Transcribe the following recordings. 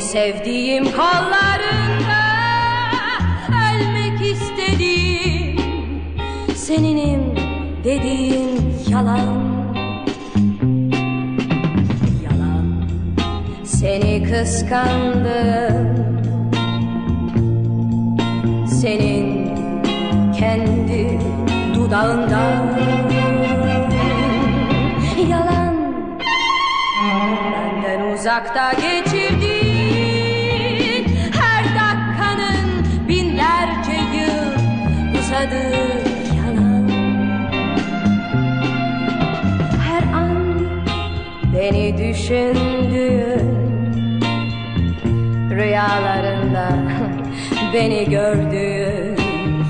sevdiğim kollarında ölmek istedim Seninim dediğin yalan. Yalan. Seni kıskandım Senin kendi dudağından. Yalan. Benden uzakta geçirdin uzadı yalan. Her an beni düşündüğün Rüyalarında beni gördüğün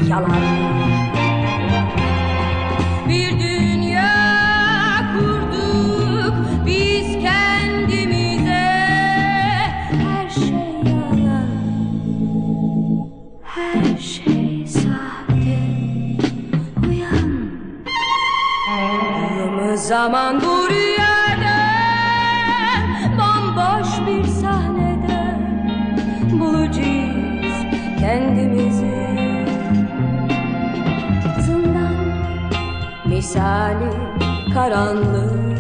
yalan Uyumuz zaman bu rüyada Bomboş bir sahnede Bulacağız kendimizi. Zindan misali karanlık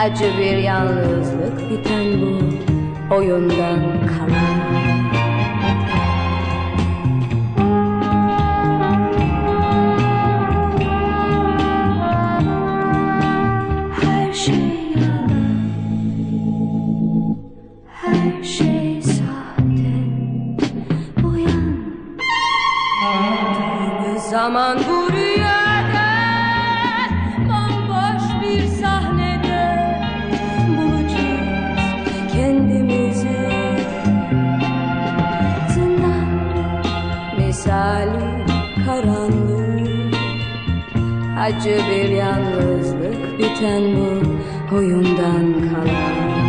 Acı bir yalnızlık biten bu oyundan kalan zaman bu rüyada Bomboş bir sahnede Bulacağız kendimizi. Zindan misali karanlık. Acı bir yalnızlık biten bu oyundan kalan